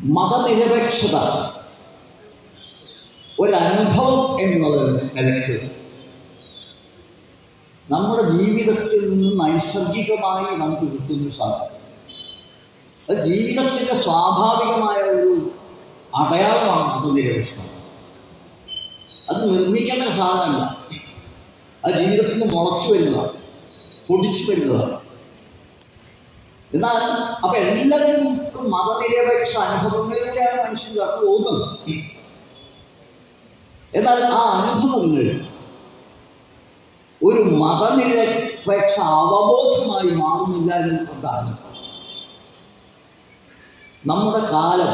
മതനിരപേക്ഷത ഒരനുഭവം എന്നുള്ള നിലയ്ക്ക് നമ്മുടെ ജീവിതത്തിൽ നിന്ന് നൈസർഗികമായി നമുക്ക് കിട്ടുന്ന സാധനം. അത് ജീവിതത്തിന്റെ സ്വാഭാവികമായ ഒരു അടയാളമാണ് മതനിരപേക്ഷത അത് നിർമ്മിക്കേണ്ട സാധനമല്ല. അത് ജീവിതത്തിൽ മുളച്ചു വരുന്നതാണ് പൊടിച്ചു വരുന്നതാണ്. എന്നാൽ അപ്പൊ എല്ലാവർക്കും മതനിരപേക്ഷ അനുഭവങ്ങളിലൂടെയാണ് മനുഷ്യൻ കടന്നു പോകുന്നത്. എന്നാൽ ആ അനുഭവങ്ങൾ ഒരു മതനിരപേക്ഷ അവബോധമായി മാറുന്നില്ല എന്നതാണ് നമ്മുടെ കാലം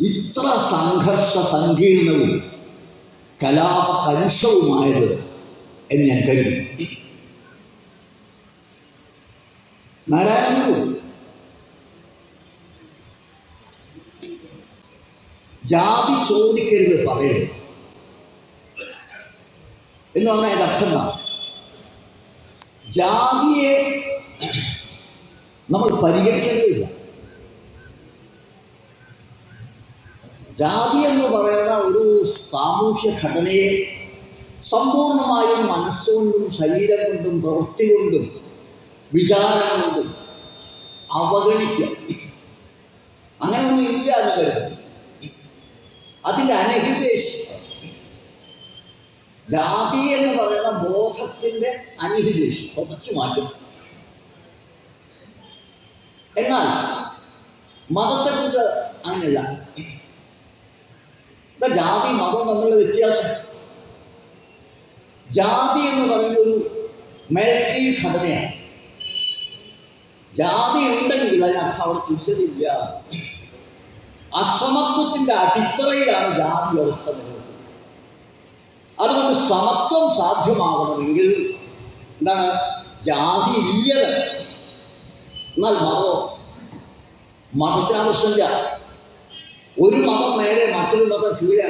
ഇത്ര സംഘർഷ സങ്കീർണവും കലാപ കലുഷവുമായത് എന്ന് ഞാൻ കരുതി നാരായണ ഗുരു ജാതി ചോദിക്കരുത് പറയരുത്. എന്ന് പറഞ്ഞാൽ അതിന്റെ അർത്ഥം എന്താണ്? ജാതിയെ നമ്മൾ പരിഗണിക്കേണ്ടതില്ല. ജാതി എന്ന് പറയുന്ന ഒരു സാമൂഹ്യ ഘടനയെ സമ്പൂർണമായും മനസ്സുകൊണ്ടും ശരീരം കൊണ്ടും പ്രവൃത്തി കൊണ്ടും വിചാരം കൊണ്ട് അവഗണിക്കുക. അങ്ങനെ ഒന്നും ഇല്ല എന്ന് കരുതുന്നു അതിന്റെ അനഹിതേശം. ജാതി എന്ന് പറയുന്ന ബോധത്തിന്റെ അനഹിതേശം. കുറച്ചു മാറ്റും. എന്നാൽ മതത്തെക്കുറിച്ച് അങ്ങനെയല്ല. ജാതി മതം തമ്മിലുള്ള വ്യത്യാസം. ജാതി എന്ന് പറയുന്ന ഒരു മെൽറ്റി ഘടനയാണ്. ജാതി ഉണ്ടെങ്കിൽ അതിനർത്ഥം അവിടെ തുല്യതയില്ല അസമത്വത്തിന്റെ അടിത്തറയിലാണ് ജാതി വ്യവസ്ഥ നിലനിൽക്കുന്നത്. അതുകൊണ്ട് സമത്വം സാധ്യമാകണമെങ്കിൽ എന്താണ്? ജാതി ഇല്ലത്. എന്നാൽ മതമോ? മതത്തിന് ആവശ്യമില്ല. ഒരു മതം നേരെ മറ്റൊരു മതം കീഴെ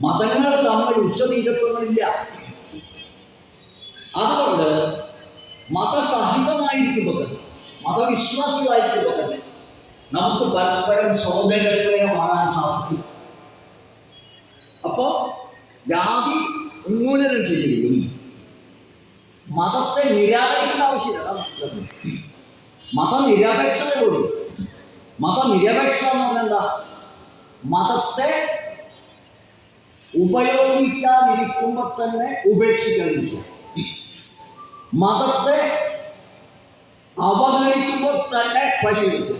മതങ്ങൾ തമ്മിൽ ഉച്ചനീചത്വങ്ങളില്ല. അതുകൊണ്ട് മതസഹിതമായിരിക്കുമ്പോൾ തന്നെ മതവിശ്വാസികളായിരിക്കുമ്പോൾ തന്നെ നമുക്ക് പരസ്പരം സൗന്ദര്യത്തെ കാണാൻ സാധിക്കും. അപ്പോൾ ജാതി ഉന്മൂലനം ചെയ്യുകയും മതത്തെ നിരാകരിക്കേണ്ട ആവശ്യമില്ല മനസ്സിലാക്കുന്നത്. മതനിരപേക്ഷതയോട് മതനിരപേക്ഷ എന്ന് പറഞ്ഞാൽ എന്താ? മതത്തെ ഉപയോഗിക്കാതിരിക്കുമ്പോൾ തന്നെ ഉപേക്ഷിക്കാതിരിക്കുക മതത്തെ അവഗണിക്കുമ്പോൾ തന്നെ പരിഗണിക്കുക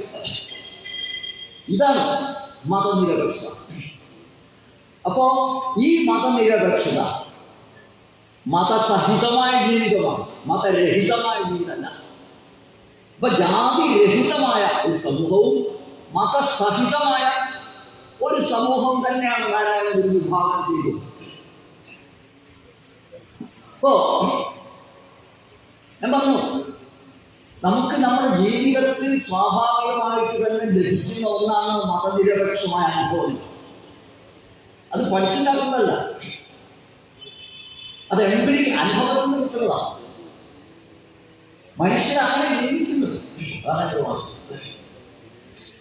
ഇതാണ് മതനിരപേക്ഷത. അപ്പോ ഈ മതനിരപേക്ഷത മതസഹിതമായ ജീവിതമാണ്. മതരഹിതമായ ജീവിതമല്ല. അപ്പൊ ജാതി രഹിതമായ ഒരു സമൂഹവും മതസഹിതമായ ഒരു സമൂഹം തന്നെയാണ് നാരായണ ഗുരു വിഭാവനം ചെയ്തത്. അപ്പോ ഞാൻ പറഞ്ഞു നമുക്ക് നമ്മുടെ ജീവിതത്തിൽ സ്വാഭാവികമായിട്ട് തന്നെ ലഭിക്കുന്ന ഒന്നാണ് മതനിരപേക്ഷമായ അനുഭവം. അത് പഠിച്ചിട്ടാക്കുന്നതല്ല അത് എംപിരിക്ക് അനുഭവത്തിൽ നിന്ന് കിട്ടുന്നതാണ് അങ്ങനെ ജീവിക്കുന്നത്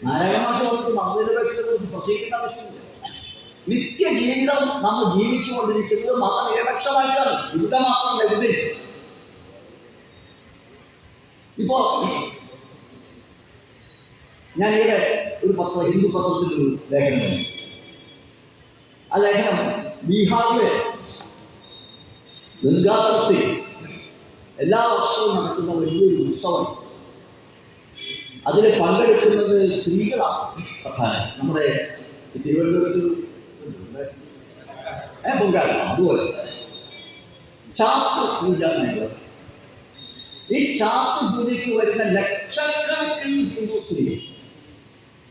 നാരായണ മാസം നമുക്ക് മതനിരപേക്ഷത്തെ കുറിച്ച് പ്രസംഗിക്കേണ്ട ആവശ്യമില്ല. നിത്യജീവിതം നമ്മൾ ജീവിച്ചുകൊണ്ടിരിക്കുന്നത് മതനിരപേക്ഷമായിട്ടാണ്. ഇവിടെ മാത്രം എഴുതി ഇപ്പോ ഞാൻ ഇവിടെ ഒരു പത്ര ഹിന്ദു പത്രത്തിൽ ഒരു ലേഖനം. ആ ലേഖനം ബീഹാറിലെ ഗംഗാതടത്തിൽ എല്ലാ വർഷവും നടക്കുന്ന വലിയൊരു ഉത്സവം. അതിൽ പങ്കെടുക്കുന്നത് സ്ത്രീകളാണ് പ്രധാനം. നമ്മുടെ തിരുവനന്തപുരത്ത് ഏ പൊങ്കാല അതുപോലെ. ചാത്ര പൂജ എന്നുള്ളത് ഈ ശാസ്ത്ര പൂജയ്ക്ക് വരുന്ന ലക്ഷക്കണക്കിന് ഹിന്ദു സ്ത്രീകൾ.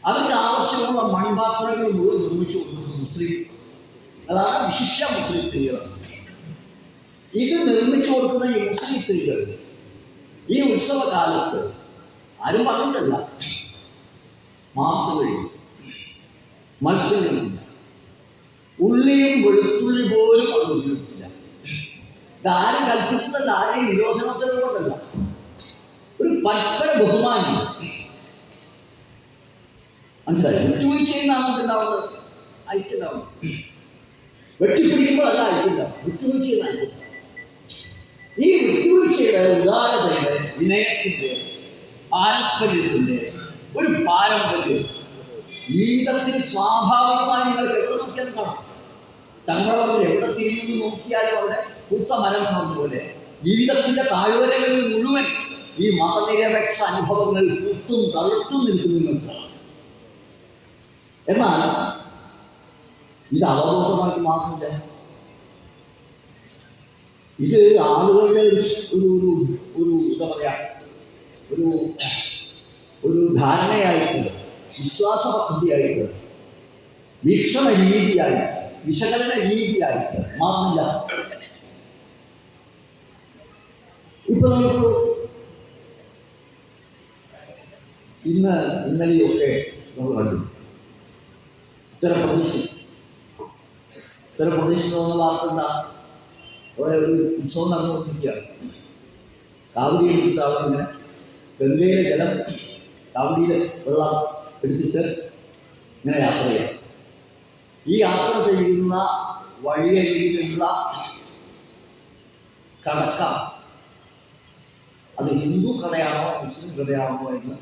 അവർക്ക് ആവശ്യമുള്ള മൺപാത്രങ്ങൾ മുഴുവൻ നിർമ്മിച്ചു കൊടുക്കുന്നത് മുസ്ലിം. അതാണ് വിശിഷ്യ മുസ്ലിം സ്ത്രീകളാണ് ഇത് നിർമ്മിച്ചു കൊടുക്കുന്ന ഈ മുസ്ലിം സ്ത്രീകൾ ഈ ഉത്സവകാലത്ത് ആരും പറഞ്ഞിട്ടല്ല. മാംസം കഴിയും മത്സ്യം ഉള്ളിയും വെളുത്തുള്ളി പോലും അത് ഉപയോഗിക്കില്ല ഇതാരും കൽപ്പിക്കുന്ന ദാരി നിരോധനത്തിന് കൊണ്ടല്ല ഒരു പരസ്പര ബഹുമാനം. മനസ്സിലായി? വിട്ടുവീഴ്ച ചെയ്യുന്നതാണ് എന്തുണ്ടാവുന്നത് ഐക്യണ്ടാവും വെട്ടിപ്പിടിക്കുമ്പോൾ അല്ല ഐക്യണ്ടാവും വിട്ടുവീഴ്ച ഈ വിട്ടുവീഴ്ചയുടെ ഉദാരതയുടെ വിനയത്തിന്റെ പാരസ്പര്യത്തിന്റെ ഒരു പാരമ്പര്യം ജീവിതത്തിൽ സ്വാഭാവികമായി നിങ്ങൾ എവിടെ നോക്കിയാൽ കാണാം. തങ്ങളവർ എവിടെ തിരിഞ്ഞു നോക്കിയാലും അവിടെ പൂത്ത മരം പോലെ ജീവിതത്തിന്റെ താഴ്വരകളിൽ മുഴുവൻ ഈ മതനിരപേക്ഷ അനുഭവങ്ങൾ പൂത്തും തളുത്തും നിൽക്കുന്നു എന്നാൽ ഇത് അവബോധമായിട്ട് മാത്രമില്ല. ഇത് ആളുകളുടെ ഒരു ഒരു ഒരു എന്താ പറയാ ഒരു ഒരു ധാരണയായിട്ട് വിശ്വാസ പദ്ധതിയായിട്ട് വീക്ഷണ രീതിയായിട്ട് വിശകലന രീതിയായിട്ട് മാറുന്നില്ല ഇപ്പൊ നമുക്ക് ഇന്ന് ഇന്നലെയൊക്കെ നമ്മൾ കണ്ടു. ഉത്തർപ്രദേശ് ഉത്തർപ്രദേശിൽ നിന്ന് വാർത്ത എന്താ അവിടെ ഒരു ഉത്സവം നടന്നുകൊണ്ടിരിക്കുകയാണ് കാവടി എടുത്തിട്ട് ഗംഗയിലെ ജലം കാവടിയിൽ വെള്ളം എടുത്തിട്ട് ഇങ്ങനെ യാത്ര ചെയ്യാം ഈ യാത്ര ചെയ്യുന്ന വഴിയരികിലുള്ള കടക്ക അത് ഹിന്ദു കടയാണോ മുസ്ലിം കടയാണോ എന്ന്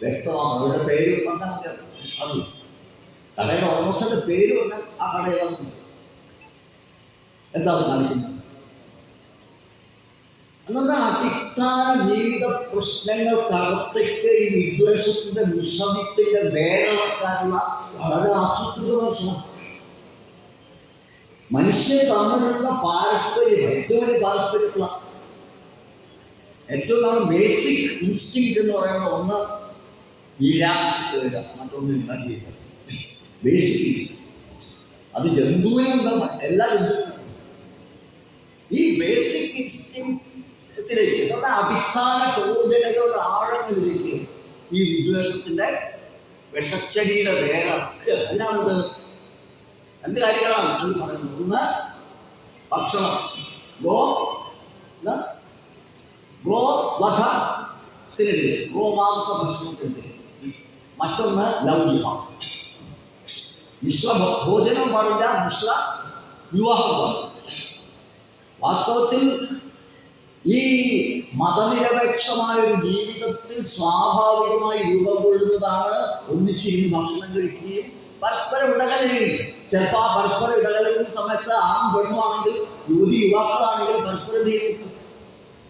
വ്യക്തമാണ്? അവരുടെ പേര് വന്നാൽ മതി അത്. കടയുടെ ഓണേഴ്സിന്റെ പേര് വന്നാൽ ആ കടയിലാണ് എന്താണ് കാണിക്കുന്നത്? എന്നാൽ അടിസ്ഥാന ജീവിത പ്രശ്നങ്ങൾക്കകത്തേക്ക് ഈ വിദ്വേഷത്തിന്റെ വിഷമത്തിന്റെ വേഗമക്കാനുള്ള വളരെ ആസൂത്രിതമായ ശ്രമം തമ്മിലുള്ള പാരസ്പര്യം ഏറ്റവും വലിയ പാരസ്പര്യമുള്ള ഏറ്റവും നമ്മൾ ബേസിക് ഇൻസ്റ്റിങ് എന്ന് പറയുന്ന ഒന്ന് വീഴാൻ വീഴുക മറ്റൊന്ന് ഇല്ല ചെയ്യുക ബേസിക് ഇൻസ്റ്റിങ് അത് ജന്തുവിനും എല്ലാ ജന്തുവിനും ഈ ബേസിക് ഇൻസ്റ്റിങ്ത്തിലേക്ക് നമ്മുടെ അടിസ്ഥാന ചോദ്യങ്ങളുടെ ആഴങ്ങളിലേക്ക് ഈ വിദ്വേഷത്തിന്റെ വിഷച്ചടിയുടെ വേഗ എല്ലാം രണ്ട് കാര്യങ്ങളാണ് അത് പറയുന്നത്. ഒന്ന് ഭക്ഷണം. ഗോ എന്താ? ഗോവധത്തിനെതിരെ ഗോമാംസ ഭക്ഷണത്തിനെതിരെ മറ്റൊന്ന് ലൗകികം. മിശ്ര ഭോജനം പാടില്ല മിശ്ര വിവാഹം പാടില്ല. വാസ്തവത്തിൽ ഈ മതനിരപേക്ഷമായ ഒരു ജീവിതത്തിൽ സ്വാഭാവികമായി രൂപം കൊള്ളുന്നതാണ് ഒന്നിച്ചിരുന്ന് ഭക്ഷണം കഴിക്കുകയും പരസ്പരം ഇടകലരുകയും ചിലപ്പോൾ ആ പരസ്പരം ഇടകലരുന്ന സമയത്ത് ആൺ പെണ്ണുമാണെങ്കിൽ യുവതി യുവാക്കളാണെങ്കിൽ പരസ്പരം എന്ത് ചെയ്യും?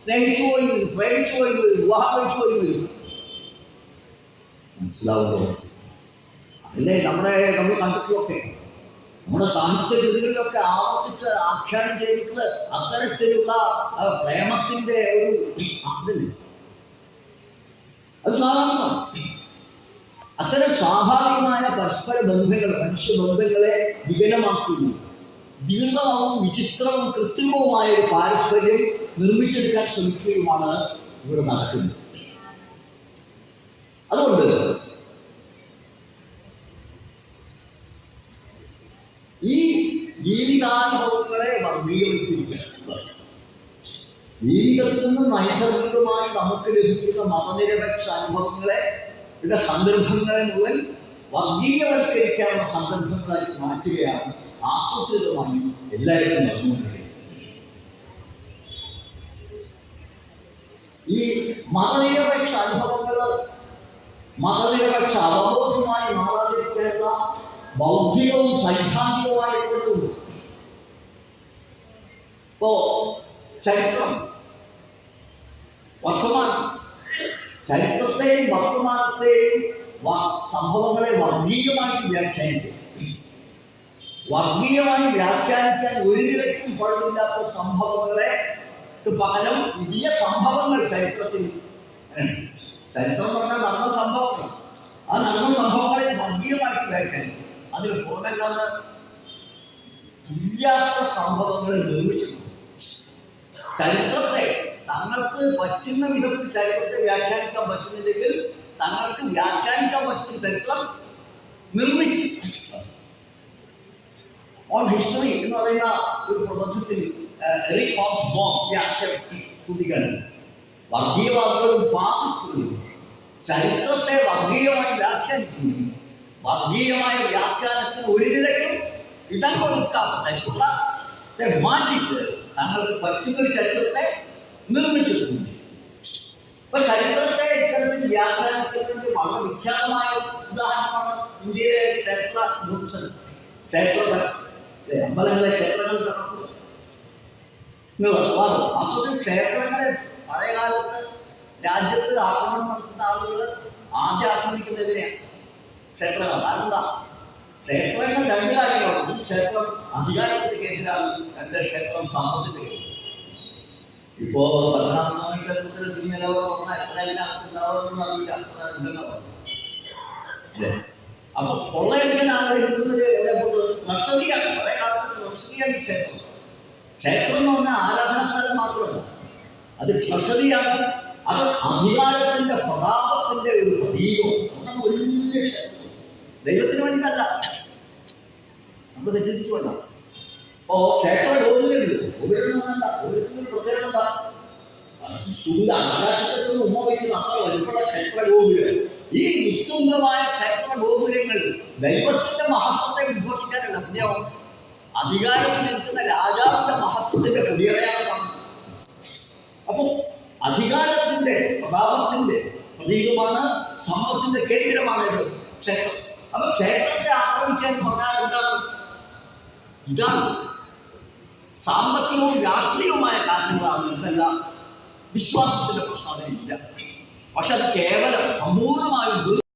സ്നേഹിച്ചു പോയി വരും, പ്രേമിച്ചു പോയി വരും, വിവാഹം കഴിച്ചു പോയി വരും മനസ്സിലാവുമോ അതല്ലേ നമ്മുടെ നമ്മൾ കണ്ടിട്ടുമൊക്കെ. നമ്മുടെ സാഹിത്യ കൃതികളിലൊക്കെ ആവർത്തിച്ച് ആഖ്യാനം ചെയ്തിട്ടുള്ള അത്തരത്തിലുള്ള പ്രേമത്തിന്റെ ഒരു അതില്ല അത് സാധാരണ അത്തരം സ്വാഭാവികമായ പരസ്പര ബന്ധങ്ങൾ മനുഷ്യ ബന്ധങ്ങളെ വികലമാക്കുന്നു ദീർഘമാവും വിചിത്രവും കൃത്രിമവുമായ ഒരു പാരസ്പര്യം നിർമ്മിച്ചെടുക്കാൻ ശ്രമിക്കുകയുമാണ് ഇവിടെ നടക്കുന്നത്. അതുകൊണ്ട് ഈ ജീവിതാനുഭവങ്ങളെ വർഗീകരിച്ചിരിക്കുക ജീവിതത്തിൽ നിന്ന് നൈസർഗികമായി നമുക്ക് ലഭിക്കുന്ന മതനിരപേക്ഷ അനുഭവങ്ങളെ ഇവിടെ സന്ദർഭങ്ങളെ മുതൽ വർഗീയവൽക്കരിക്കാനുള്ള സന്ദർഭങ്ങളായി മാറ്റുകയാണ് ആസൂത്രിതമായി എല്ലായിടത്തും നടന്നുകൊണ്ടിരിക്കുന്നത്. ഈ മതനിരപേക്ഷ അനുഭവങ്ങൾ മതനിരപേക്ഷ അവബോധമായി മാറാതിരിക്കേണ്ട ബൗദ്ധികവും സൈദ്ധാന്തികവുമായ ഇടപെടലുണ്ട് ഇപ്പോ ചരിത്രം. വർത്തമാനം. ചരിത്രത്തെയും വർത്തമാനത്തെയും സംഭവങ്ങളെ വർഗീയമായി വ്യാഖ്യാനിക്കും. വർഗീയമായി വ്യാഖ്യാനിക്കാൻ ഒരു നിലയ്ക്കും പാടില്ലാത്ത സംഭവങ്ങളെ പകരം പുതിയ സംഭവങ്ങൾ ചരിത്രത്തിൽ. ചരിത്രം എന്ന് പറഞ്ഞാൽ നടന്ന സംഭവങ്ങൾ. ആ നടന്ന സംഭവങ്ങളെ ഭംഗീയമാക്കി വ്യാഖ്യാനിക്കും അതിൽ പുറമല്ലാതെ ഇല്ലാത്ത സംഭവങ്ങളെ നിർമ്മിച്ചിട്ടുണ്ട്. ചരിത്രത്തെ തങ്ങൾക്ക് പറ്റുന്ന വിധത്തിൽ ചരിത്രത്തെ വ്യാഖ്യാനിക്കാൻ പറ്റുന്നില്ലെങ്കിൽ തങ്ങൾക്ക് വ്യാഖ്യാനിക്കാൻ പറ്റുന്ന ചരിത്രം നിർമ്മിക്കും. ഓൺ ഹിസ്റ്ററി എന്ന് പറയുന്ന ഒരു പ്രബന്ധത്തിൽ കൂട്ടിക്കാണ് വർഗീയവാദികളും ഫാസിസ്റ്റുകളും ചരിത്രത്തെ വർഗീയമായി വ്യാഖ്യാനിക്കുന്നു. വർഗീയമായ വ്യാഖ്യാനത്തിന് ഒരു നിലയ്ക്കും ഇടം കൊടുക്കാം ചരിത്രത്തെ മാറ്റിയിട്ട് തങ്ങൾക്ക് പറ്റുന്നൊരു ചരിത്രത്തെ നിർമ്മിച്ചിട്ടുണ്ട്. ഇപ്പൊ ചരിത്രത്തെ ഇത്തരത്തിൽ വ്യാഖ്യാനിക്കുന്നതിന് വളരെ വിഖ്യാതമായ ഉദാഹരണമാണ് ഇന്ത്യയിലെ ക്ഷേത്ര വിമർശനം. അല്ലേ? അമ്പലങ്ങളെ ക്ഷേത്രങ്ങൾ തകർക്കുക എന്ന് വാദം വാസ്തവത്തിൽ ക്ഷേത്രങ്ങളെ പഴയ കാലത്ത് രാജ്യത്ത് ആക്രമണം നടത്തുന്ന ആളുകൾ ആദ്യം ആക്രമിക്കുന്നതിനെയാണ് ക്ഷേത്രങ്ങൾ അതെന്താ? ക്ഷേത്രങ്ങൾ രണ്ട് കാര്യങ്ങളാണ്. ക്ഷേത്രം അധികാരത്തിന്റെ കേന്ദ്രമാണ് രണ്ട് ക്ഷേത്രം സമ്പത്തിന്റെ ഇപ്പോ പത്മനാഭസ്വാമി ക്ഷേത്രത്തിൽ സ്ഥിതി നിലവാരം വന്നാൽ എത്ര ഇതിനകത്തുണ്ടാവുമെന്ന് അറിയില്ല. അത്ര. അല്ലേ? അപ്പൊ കൊള്ളയടിക്കാൻ ആഗ്രഹിക്കുന്നത് നഴ്സറിയാണ് പഴയ കാലത്ത് നഴ്സറിയാണ് ഈ ക്ഷേത്രം. ക്ഷേത്രം എന്ന് പറഞ്ഞാൽ ആരാധന സ്ഥലം മാത്രമല്ല. അത് ട്രഷറിയാണ് അത് അധികാരത്തിന്റെ പ്രതാപത്തിന്റെ ഒരു പ്രതീകം വലിയ ക്ഷേത്രം. ദൈവത്തിന് വേണ്ടിയല്ല നമ്മൾ തെറ്റിച്ചു വേണ്ട ഓ ക്ഷേത്രം തുങ്ക ആകാശത്തിൽ നിന്ന് ഉമ്മ വയ്ക്കുന്ന ക്ഷേത്ര ഗോപുരം. ഈ നിത്തുംഗമായ ക്ഷേത്ര ഗോപുരങ്ങൾ ദൈവത്തിന്റെ മഹത്വത്തെ ഉദ്ഘോഷിക്കാനുള്ള പിന്നെയോ അധികാരത്തിൽ നിൽക്കുന്ന രാജാവിന്റെ മഹത്വത്തിന്റെ കുടിയടയാളമാണ് അപ്പൊ അധികാരത്തിന്റെ പ്രതാപത്തിന്റെ പ്രതീകമാണ് സമ്പത്തിന്റെ കേന്ദ്രമാണ് ഇത് ക്ഷേത്രം. അപ്പൊ ക്ഷേത്രത്തെ ആക്രമിക്കാൻ പറഞ്ഞാൽ എന്താണ്? ഇതാണ് സാമ്പത്തികവും രാഷ്ട്രീയവുമായ കാരണങ്ങളാണ് ഇതെല്ലാം. വിശ്വാസത്തിന്റെ പ്രശ്നം പക്ഷെ അത് കേവലം സമ്പൂർണമായും